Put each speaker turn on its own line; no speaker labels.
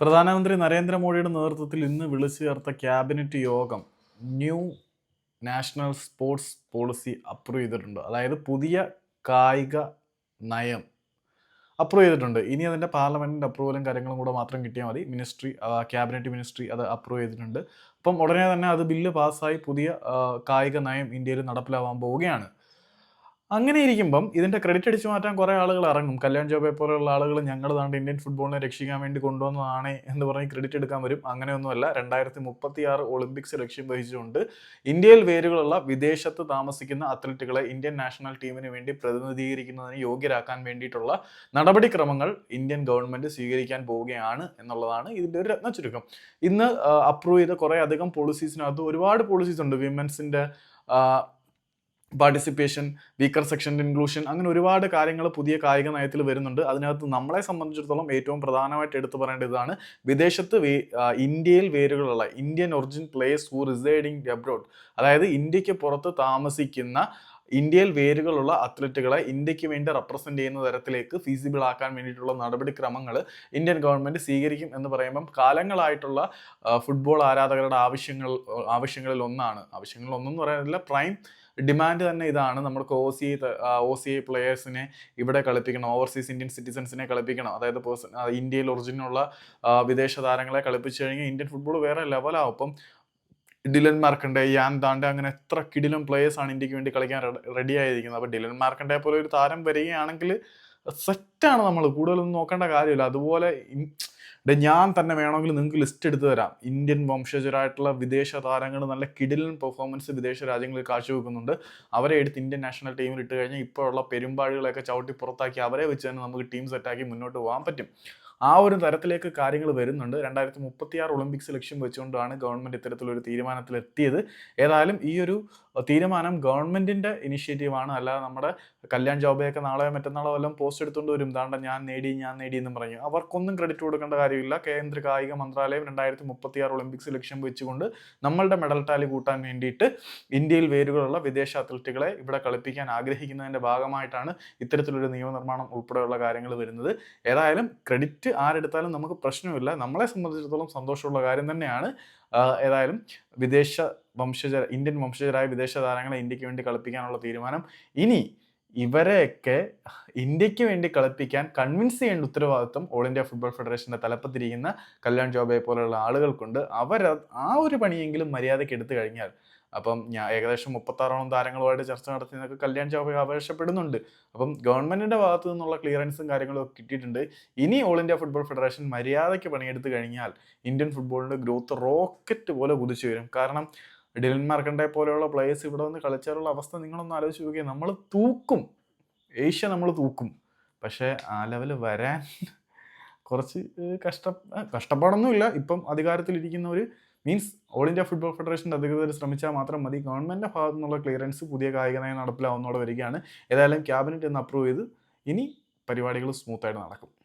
പ്രധാനമന്ത്രി നരേന്ദ്രമോദിയുടെ നേതൃത്വത്തിൽ ഇന്ന് വിളിച്ചു ചേർത്ത ക്യാബിനറ്റ് യോഗം new national sports policy approve ചെയ്തിട്ടുണ്ട്. അതായത് പുതിയ കായിക നയം അപ്രൂവ് ചെയ്തിട്ടുണ്ട്. ഇനി അതിന്റെ പാർലമെന്റിന്റെ അപ്രൂവലും കാര്യങ്ങളും കൂടെ മാത്രം കിട്ടിയാൽ മതി. മിനിസ്ട്രി ക്യാബിനറ്റ് മിനിസ്ട്രി അത് അപ്രൂവ് ചെയ്തിട്ടുണ്ട്. അപ്പം ഉടനെ തന്നെ അത് ബില്ല് പാസ്സായി പുതിയ കായിക നയം ഇന്ത്യയിൽ നടപ്പിലാവാൻ പോവുകയാണ്. അങ്ങനെ ഇരിക്കുമ്പം ഇതിന്റെ ക്രെഡിറ്റ് അടിച്ചു മാറ്റാൻ കുറെ ആളുകൾ ഇറങ്ങും. കല്യാൺ ജോബെ പോലെയുള്ള ആളുകൾ ഞങ്ങൾ താണ്ട് ഇന്ത്യൻ ഫുട്ബോളിനെ രക്ഷിക്കാൻ വേണ്ടി കൊണ്ടുവന്നതാണ് എന്ന് പറഞ്ഞ് ക്രെഡിറ്റ് എടുക്കാൻ വരും. അങ്ങനെയൊന്നുമല്ല രണ്ടായിരത്തി മുപ്പത്തി ആറ് ഒളിമ്പിക്സ് ലക്ഷ്യം വഹിച്ചുകൊണ്ട് ഇന്ത്യയിൽ വേരുകളുള്ള വിദേശത്ത് താമസിക്കുന്ന അത്ലറ്റുകളെ ഇന്ത്യൻ നാഷണൽ ടീമിന് വേണ്ടി പ്രതിനിധീകരിക്കുന്നതിന് യോഗ്യരാക്കാൻ വേണ്ടിയിട്ടുള്ള നടപടിക്രമങ്ങൾ ഇന്ത്യൻ ഗവൺമെന്റ് സ്വീകരിക്കാൻ പോവുകയാണ് എന്നുള്ളതാണ് ഇതിന്റെ ഒരു രത്ന ചുരുക്കം. ഇന്ന് അപ്രൂവ് ചെയ്ത കുറേ അധികം പോളിസീസിനകത്ത് ഒരുപാട് പോളിസീസ് ഉണ്ട്. വിമൻസിന്റെ പാർട്ടിസിപ്പേഷൻ വീക്കർ സെക്ഷൻ ഇൻക്ലൂഷൻ അങ്ങനെ ഒരുപാട് കാര്യങ്ങൾ പുതിയ കായിക നയത്തിൽ വരുന്നുണ്ട്. അതിനകത്ത് നമ്മളെ സംബന്ധിച്ചിടത്തോളം ഏറ്റവും പ്രധാനമായിട്ട് എടുത്തു പറയേണ്ട ഇതാണ് വിദേശത്ത് ഇന്ത്യയിൽ വേരുകളുള്ള Indian origin players who residing abroad അതായത് ഇന്ത്യയ്ക്ക് പുറത്ത് താമസിക്കുന്ന ഇന്ത്യയിൽ വേരുകളുള്ള അത്ലറ്റുകളെ ഇന്ത്യയ്ക്ക് വേണ്ടി റെപ്രസെന്റ് ചെയ്യുന്ന തരത്തിലേക്ക് ഫീസിബിൾ ആക്കാൻ വേണ്ടിയിട്ടുള്ള നടപടിക്രമങ്ങൾ ഇന്ത്യൻ ഗവൺമെന്റ് സ്വീകരിക്കും എന്ന് പറയുമ്പം കാലങ്ങളായിട്ടുള്ള ഫുട്ബോൾ ആരാധകരുടെ ആവശ്യങ്ങൾ ആവശ്യങ്ങളിൽ ഒന്നാണ്. ആവശ്യങ്ങളിൽ ഒന്നെന്ന് പറയാനില്ല പ്രൈം ഡിമാൻഡ് തന്നെ ഇതാണ്. നമുക്ക് O C O C I പ്ലെയേഴ്സിനെ ഇവിടെ കളിപ്പിക്കണം ഓവർസീസ് ഇന്ത്യൻ സിറ്റിസൺസിനെ കളിപ്പിക്കണം. അതായത് പേഴ്സൺ ഇന്ത്യയിൽ ഒറിജിനുള്ള വിദേശ താരങ്ങളെ കളിപ്പിച്ചു കഴിഞ്ഞാൽ ഇന്ത്യൻ ഫുട്ബോൾ വേറെ ലെവലാവും അപ്പം ഡിലൻ മാർക്കണ്ടെ യാൻ ദാണ്ടെ അങ്ങനെ എത്ര കിടിലം പ്ലേയേഴ്സ് ആണ് ഇന്ത്യയ്ക്ക് വേണ്ടി കളിക്കാൻ റെഡി ആയിരിക്കുന്നത്. അപ്പോൾ ഡിലൻ മാർക്കണ്ടെ പോലെ ഒരു താരം വരികയാണെങ്കിൽ സെറ്റാണ് നമ്മൾ. കൂടുതലൊന്നും നോക്കേണ്ട കാര്യമില്ല. അതുപോലെ ഡേ ഞാൻ തന്നെ വേണമെങ്കിൽ നിങ്ങൾക്ക് ലിസ്റ്റ് എടുത്തു തരാം. ഇന്ത്യൻ വംശജരായിട്ടുള്ള വിദേശ താരങ്ങൾ നല്ല കിടിലൻ പെർഫോമൻസ് വിദേശ രാജ്യങ്ങളിൽ കാഴ്ചവെക്കുന്നുണ്ട്. അവരെ എടുത്ത് ഇന്ത്യൻ നാഷണൽ ടീമിൽ ഇട്ട് കഴിഞ്ഞാൽ ഇപ്പോഴുള്ള പെരുമ്പാടുകളൊക്കെ ചവിട്ടി പുറത്താക്കി അവരെ വെച്ച് തന്നെ നമുക്ക് ടീം സെറ്റാക്കി മുന്നോട്ട് പോകാൻ പറ്റും. ആ ഒരു തരത്തിലേക്ക് കാര്യങ്ങൾ വരുന്നുണ്ട്. രണ്ടായിരത്തി മുപ്പത്തി ആറ് ഒളിമ്പിക്സ് ലക്ഷ്യം വെച്ചുകൊണ്ടാണ് ഗവൺമെന്റ് ഇത്തരത്തിലൊരു തീരുമാനത്തിലെത്തിയത്. ഏതായാലും ഈ ഒരു തീരുമാനം ഗവൺമെന്റിന്റെ ഇനിഷ്യേറ്റീവാണ് അല്ലാതെ നമ്മുടെ കല്യാൺ ജോബയൊക്കെ നാളെയോ മറ്റന്നാളോ വല്ലതും പോസ്റ്റ് എടുത്തുകൊണ്ട് വരും. ദാണ്ട ഞാൻ നേടി ഞാൻ നേടി എന്ന് പറഞ്ഞു. അവർക്കൊന്നും ക്രെഡിറ്റ് കൊടുക്കേണ്ട കാര്യമില്ല. കേന്ദ്ര കായിക മന്ത്രാലയം രണ്ടായിരത്തി മുപ്പത്തി ആറ് ഒളിമ്പിക്സ് ലക്ഷ്യം വെച്ചുകൊണ്ട് നമ്മളുടെ മെഡൽ ടാലി കൂട്ടാൻ വേണ്ടിയിട്ട് ഇന്ത്യയിൽ വേരുകളുള്ള വിദേശ അത്ലറ്റുകളെ ഇവിടെ കളിപ്പിക്കാൻ ആഗ്രഹിക്കുന്നതിന്റെ ഭാഗമായിട്ടാണ് ഇത്തരത്തിലൊരു നിയമനിർമ്മാണം ഉൾപ്പെടെയുള്ള കാര്യങ്ങൾ വരുന്നത്. ഏതായാലും ക്രെഡിറ്റ് ആരെടുത്താലും നമുക്ക് പ്രശ്നമില്ല. നമ്മളെ സംബന്ധിച്ചിടത്തോളം സന്തോഷമുള്ള കാര്യം തന്നെയാണ്. ഏതായാലും വിദേശ വംശജ ഇന്ത്യൻ വംശജരായ വിദേശ താരങ്ങളെ ഇന്ത്യയ്ക്ക് വേണ്ടി കളിപ്പിക്കാനുള്ള തീരുമാനം. ഇനി ഇവരെയൊക്കെ ഇന്ത്യയ്ക്ക് വേണ്ടി കളിപ്പിക്കാൻ കൺവിൻസ് ചെയ്യേണ്ട ഉത്തരവാദിത്വം ഓൾ ഇന്ത്യ ഫുട്ബോൾ ഫെഡറേഷന്റെ തലപ്പത്തിരിക്കുന്ന കല്യാൺ ജോബെ പോലെയുള്ള ആളുകൾക്കുണ്ട്. അവർ ആ ഒരു പണിയെങ്കിലും മര്യാദയ്ക്ക് എടുത്തു കഴിഞ്ഞാൽ അപ്പം ഞാൻ ഏകദേശം മുപ്പത്താറോളം താരങ്ങളുമായിട്ട് ചർച്ച നടത്തിയതൊക്കെ കല്യാൺ ജോബ ആവശ്യപ്പെടുന്നുണ്ട് അപ്പം ഗവൺമെന്റിന്റെ ഭാഗത്തു നിന്നുള്ള ക്ലിയറൻസും കാര്യങ്ങളും ഒക്കെ കിട്ടിയിട്ടുണ്ട്. ഇനി ഓൾ ഇന്ത്യ ഫുട്ബോൾ ഫെഡറേഷൻ മര്യാദയ്ക്ക് പണിയെടുത്ത് കഴിഞ്ഞാൽ ഇന്ത്യൻ ഫുട്ബോളിന്റെ ഗ്രോത്ത് റോക്കറ്റ് പോലെ കുതിച്ചു വരും. കാരണം ഡിലൻ മാർക്കണ്ടെ പോലെയുള്ള പ്ലേയേഴ്സ് ഇവിടെ വന്ന് കളിച്ചാലുള്ള അവസ്ഥ നിങ്ങളൊന്ന് ആലോചിച്ച് നോക്കിയാൽ നമ്മൾ തൂക്കും. ഏഷ്യ നമ്മൾ തൂക്കും. പക്ഷേ ആ ലെവൽ വരാൻ കുറച്ച് കഷ്ട കഷ്ടപ്പാടൊന്നുമില്ല. ഇപ്പം ഒരു മീൻസ് ഓൾ ഇന്ത്യ ഫുട്ബോൾ ഫെഡറേഷന്റെ അധികൃതർ ശ്രമിച്ചാൽ മാത്രം മതി. ഗവൺമെന്റിന്റെ ഭാഗത്തു നിന്നുള്ള ക്ലിയറൻസ് പുതിയ കായിക നയം നടപ്പിലാവുന്നതോടെ വരികയാണ്. ഏതായാലും ക്യാബിനറ്റ് എന്ന് അപ്രൂവ് ചെയ്ത് ഇനി പരിപാടികൾ സ്മൂത്തായിട്ട് നടക്കും.